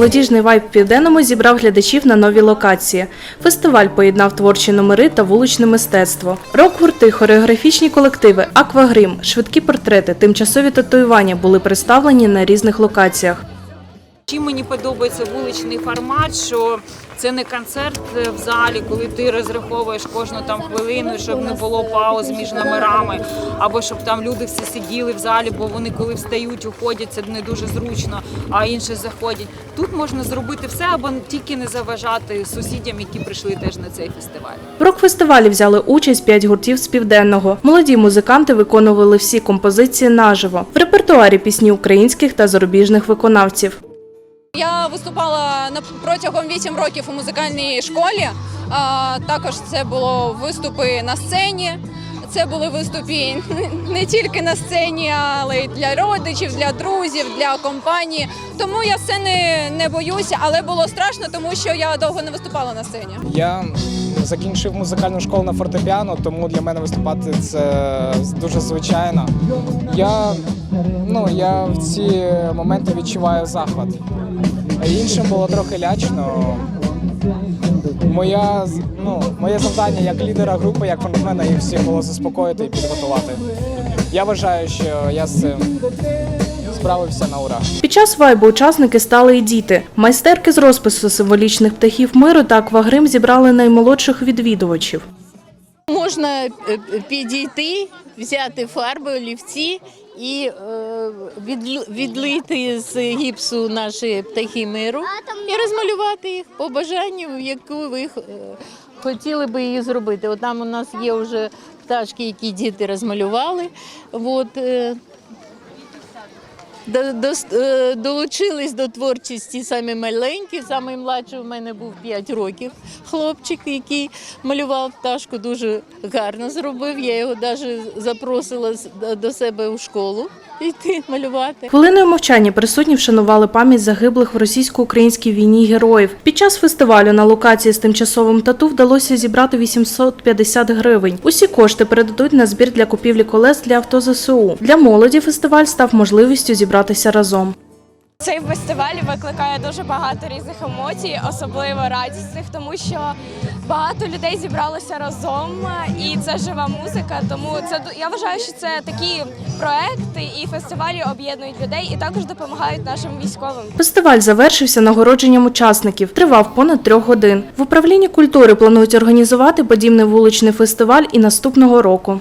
Молодіжний вайб південному зібрав глядачів на нові локації. Фестиваль поєднав творчі номери та вуличне мистецтво. Рок-гурти, хореографічні колективи, аквагрим, швидкі портрети, тимчасові татуювання були представлені на різних локаціях. Чим мені подобається вуличний формат, що це не концерт в залі, коли ти розраховуєш кожну там хвилину, щоб не було пауз між номерами, або щоб там люди всі сиділи в залі, бо вони коли встають, уходять, це не дуже зручно, а інші заходять. Тут можна зробити все, або тільки не заважати сусідям, які прийшли теж на цей фестиваль. В рок-фестивалі взяли участь п'ять гуртів з південного. Молоді музиканти виконували всі композиції наживо. В репертуарі пісні українських та зарубіжних виконавців. Я виступала протягом 8 років у музикальній школі. Також це було виступи на сцені. Це були виступи не тільки на сцені, але й для родичів, для друзів, для компанії. Тому я сцени не боюся, але було страшно, тому що я довго не виступала на сцені. Я закінчив музикальну школу на фортепіано, тому для мене виступати це дуже звичайно. Я, ну, я в ці моменти відчуваю захват. Іншим було трохи лячно. Моя, ну, моє завдання як лідера групи, як фронтмена, їх всіх було заспокоїти і підготувати. Я вважаю, що я з цим справився на ура. Під час вайбу учасники стали і діти. Майстерки з розпису символічних птахів миру та аквагрим зібрали наймолодших відвідувачів. Можна е, підійти, взяти фарби, олівці і е, відлити з гіпсу наші птахи миру і розмалювати їх по бажанню, яку ви е, хотіли би її зробити. От там у нас є вже пташки, які діти розмалювали. От, е, до, до, е, долучились до творчості самі маленькі. Самий молодший у мене був 5 років. Хлопчик, який малював пташку, дуже гарно зробив. Я його навіть запросила до себе у школу йти малювати. Хвилиною мовчання присутні вшанували пам'ять загиблих в російсько-українській війні героїв. Під час фестивалю на локації з тимчасовим тату вдалося зібрати 850 гривень. Усі кошти передадуть на збір для купівлі колес для авто ЗСУ. Для молоді фестиваль став можливістю зібратися разом. Цей фестиваль викликає дуже багато різних емоцій, особливо радісних, тому що багато людей зібралося разом, і це жива музика. Тому це я вважаю, що це такі проекти і фестивалі об'єднують людей і також допомагають нашим військовим. Фестиваль завершився нагородженням учасників. Тривав понад трьох годин. В управлінні культури планують організувати подібний вуличний фестиваль і наступного року.